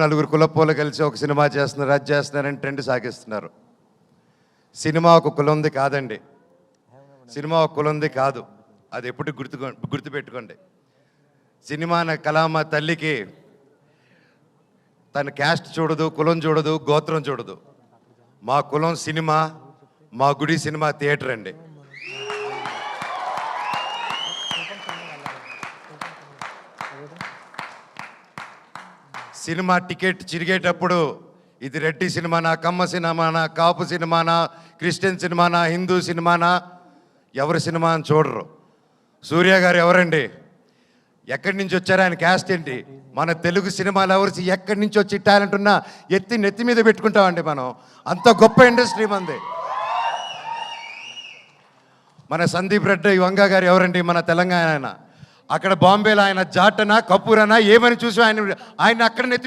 నలుగురు కులపోలు కలిసి ఒక సినిమా చేస్తున్నారు అది చేస్తున్నారని ట్రెండ్ సాగిస్తున్నారు. సినిమా ఒక కులంది కాదండి. సినిమా ఒక కులంది కాదు. అది ఎప్పుడు గుర్తు గుర్తుపెట్టుకోండి. సినిమా నా కళ తల్లికి తన క్యాస్ట్ చూడదు కులం చూడదు గోత్రం చూడదు. మా కులం సినిమా మా గుడి సినిమా థియేటర్ అండి. సినిమా టికెట్ చిరిగేటప్పుడు ఇది రెడ్డి సినిమానా కమ్మ సినిమానా కాపు సినిమానా క్రిస్టియన్ సినిమానా హిందూ సినిమానా? ఎవరి సినిమా అని చూడరు. సూర్య గారు ఎవరండి? ఎక్కడి నుంచి వచ్చారు? ఆయన క్యాస్ట్ ఏంటి? మన తెలుగు సినిమాలు ఎవరిసి ఎక్కడి నుంచి వచ్చి టాలెంట్ ఉన్నా ఎత్తి నెత్తి మీద పెట్టుకుంటామండి మనం. అంత గొప్ప ఇండస్ట్రీ మంది. మన సందీప్ రెడ్డి వంగ గారు ఎవరండి? మన తెలంగాణ ఆయన. అక్కడ బాంబేలో ఆయన జాటనా కపూరనా ఏమని చూసి ఆయన ఆయన అక్కడ నెత్తి